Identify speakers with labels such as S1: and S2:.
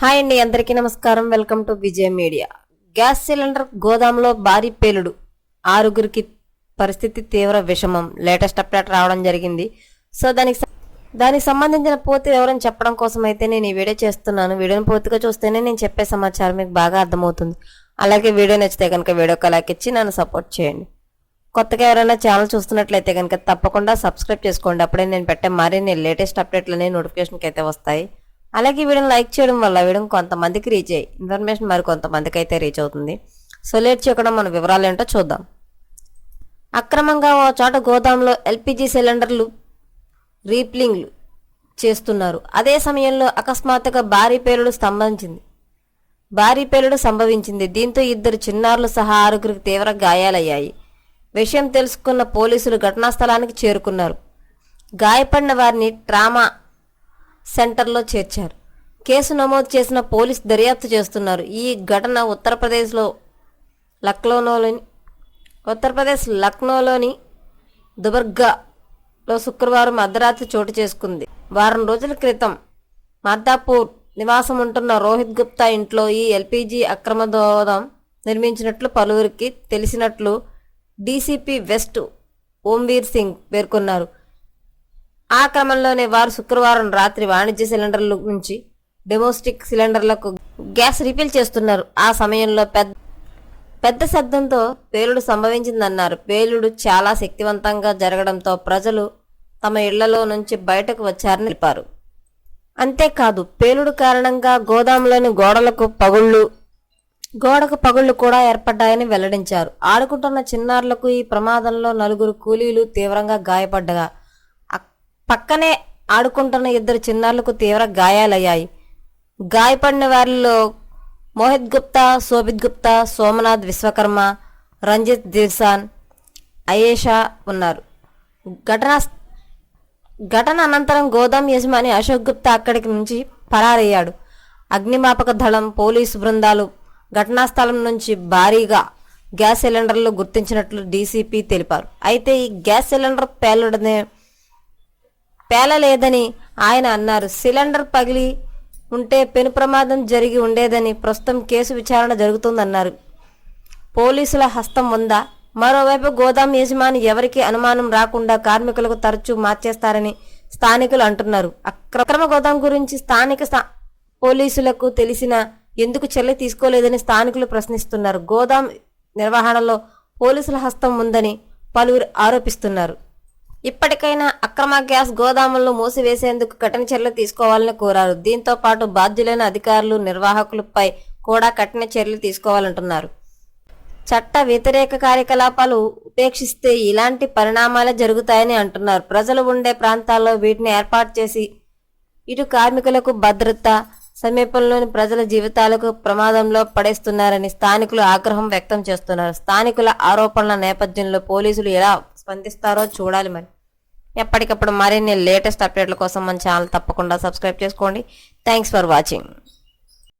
S1: Hi అండి అందరికీ నమస్కారం. Welcome to Vijay media. Gas cylinder గోదాంలో భారీ పేలుడు. ఆరుగురికి పరిస్థితి తీవ్ర విషమం. లేటెస్ట్ అప్డేట్ రావడం జరిగింది. సో దానికి దానికి సంబంధించిన పూర్తి వివరం చెప్పడం కోసం అయితే నేను ఈ వీడియో చేస్తున్నాను. వీడియోని పూర్తిగా చూస్తేనే నేను చెప్పే సమాచారం మీకు బాగా అర్థమవుతుంది. అలాగే వీడియో నచ్చితే కనుక వీడియోకి లైక్ ఇచ్చి నన్ను సపోర్ట్ చేయండి. కొత్తగా ఎవరైనా ఛానల్ చూస్తున్నట్లయితే కనుక తప్పకుండా సబ్స్క్రైబ్ చేసుకోండి. అప్పుడే నేను పెట్టే మరిన్ని లేటెస్ట్ అప్డేట్లనే నోటిఫికేషన్కి అయితే వస్తాయి. అలాగే ఈ వీడియోని లైక్ చేయడం వల్ల వీడియో కొంతమందికి రీచ్ అయ్యి ఇన్ఫర్మేషన్ మరి కొంతమందికి అయితే రీచ్ అవుతుంది. సో లేట్ చేయకుండా మన వివరాలు ఏంటో చూద్దాం. అక్రమంగా ఓ చోట గోదాంలో ఎల్పిజి సిలిండర్లు రీప్లింగ్లు చేస్తున్నారు. అదే సమయంలో అకస్మాత్తుగా భారీ పేలుడు స్తంభించింది భారీ పేలుడు సంభవించింది. దీంతో ఇద్దరు చిన్నారులు సహా ఆరుగురికి తీవ్ర గాయాలయ్యాయి. విషయం తెలుసుకున్న పోలీసులు ఘటనా స్థలానికి చేరుకున్నారు. గాయపడిన వారిని ట్రామా సెంటర్లో చేర్చారు. కేసు నమోదు చేసిన పోలీస్ దర్యాప్తు చేస్తున్నారు. ఈ ఘటన ఉత్తరప్రదేశ్లో లక్నోలోని ఉత్తరప్రదేశ్ లక్నోలోని దుబర్గాలో శుక్రవారం అర్ధరాత్రి చోటు చేసుకుంది. వారం రోజుల క్రితం మాదాపూర్ నివాసం ఉంటున్న రోహిత్ గుప్తా ఇంట్లో ఈ ఎల్పీజీ అక్రమ దోదం నిర్మించినట్లు పలువురికి తెలిసినట్లు డీసీపీ వెస్ట్ ఓంవీర్ సింగ్ పేర్కొన్నారు. ఆ క్రమంలోనే వారు శుక్రవారం రాత్రి వాణిజ్య సిలిండర్ల నుంచి డొమెస్టిక్ సిలిండర్లకు గ్యాస్ రీఫిల్ చేస్తున్నారు. ఆ సమయంలో పెద్ద పెద్ద శబ్దంతో పేలుడు సంభవించిందన్నారు. పేలుడు చాలా శక్తివంతంగా జరగడంతో ప్రజలు తమ ఇళ్ళలో నుంచి బయటకు వచ్చారని తెలిపారు. అంతేకాదు పేలుడు కారణంగా గోదాంలోని గోడలకు పగుళ్ళు గోడకు పగుళ్ళు కూడా ఏర్పడ్డాయని వెల్లడించారు. ఆడుకుంటున్న చిన్నారులకు ఈ ప్రమాదంలో నలుగురు కూలీలు తీవ్రంగా గాయపడ్డగా పక్కనే ఆడుకుంటున్న ఇద్దరు చిన్నారులకు తీవ్ర గాయాలయ్యాయి. గాయపడిన వారిలో మోహిత్ గుప్తా శోభిత్ గుప్తా సోమనాథ్ విశ్వకర్మ రంజిత్ దిల్సాన్ అయేషా ఉన్నారు. ఘటనా ఘటన అనంతరం గోదాం యజమాని అశోక్ గుప్తా అక్కడికి నుంచి పరారయ్యాడు. అగ్నిమాపక దళం పోలీసు బృందాలు ఘటనా స్థలం నుంచి భారీగా గ్యాస్ సిలిండర్లు గుర్తించినట్లు డీసీపీ తెలిపారు. అయితే ఈ గ్యాస్ సిలిండర్ పేలడనే పేలలేదని ఆయన అన్నారు. సిలిండర్ పగిలి ఉంటే పెను ప్రమాదం జరిగి ఉండేదని ప్రస్తుతం కేసు విచారణ జరుగుతుందన్నారు. పోలీసుల హస్తం ఉందా? మరోవైపు గోదాం యజమాని ఎవరికి అనుమానం రాకుండా కార్మికులకు తరచూ మార్చేస్తారని స్థానికులు అంటున్నారు. అక్రమ గోదాం గురించి స్థానిక స్థా- పోలీసులకు తెలిసిన ఎందుకు చర్య తీసుకోలేదని స్థానికులు ప్రశ్నిస్తున్నారు. గోదాం నిర్వహణలో పోలీసుల హస్తం ఉందని పలువురు ఆరోపిస్తున్నారు. ఇప్పటికైనా అక్రమ గ్యాస్ గోదాములను మూసివేసేందుకు కఠిన చర్యలు తీసుకోవాలని కోరారు. దీంతో పాటు బాధ్యులైన అధికారులు నిర్వాహకులపై కూడా కఠిన చర్యలు తీసుకోవాలంటున్నారు. చట్ట వ్యతిరేక కార్యకలాపాలు ఉపేక్షిస్తే ఇలాంటి పరిణామాలే జరుగుతాయని అంటున్నారు. ప్రజలు ఉండే ప్రాంతాల్లో వీటిని ఏర్పాటు చేసి ఇటు కార్మికులకు భద్రత సమీపంలోని ప్రజల జీవితాలకు ప్రమాదంలో పడేస్తున్నారని స్థానికులు ఆగ్రహం వ్యక్తం చేస్తున్నారు. స్థానికుల ఆరోపణల నేపథ్యంలో పోలీసులు ఎలా స్పందిస్తారో చూడాలి మరి. ఎప్పటికప్పుడు మరిన్ని లేటెస్ట్ అప్డేట్ల కోసం మన ఛానల్ తప్పకుండా సబ్స్క్రైబ్ చేసుకోండి. Thanks for watching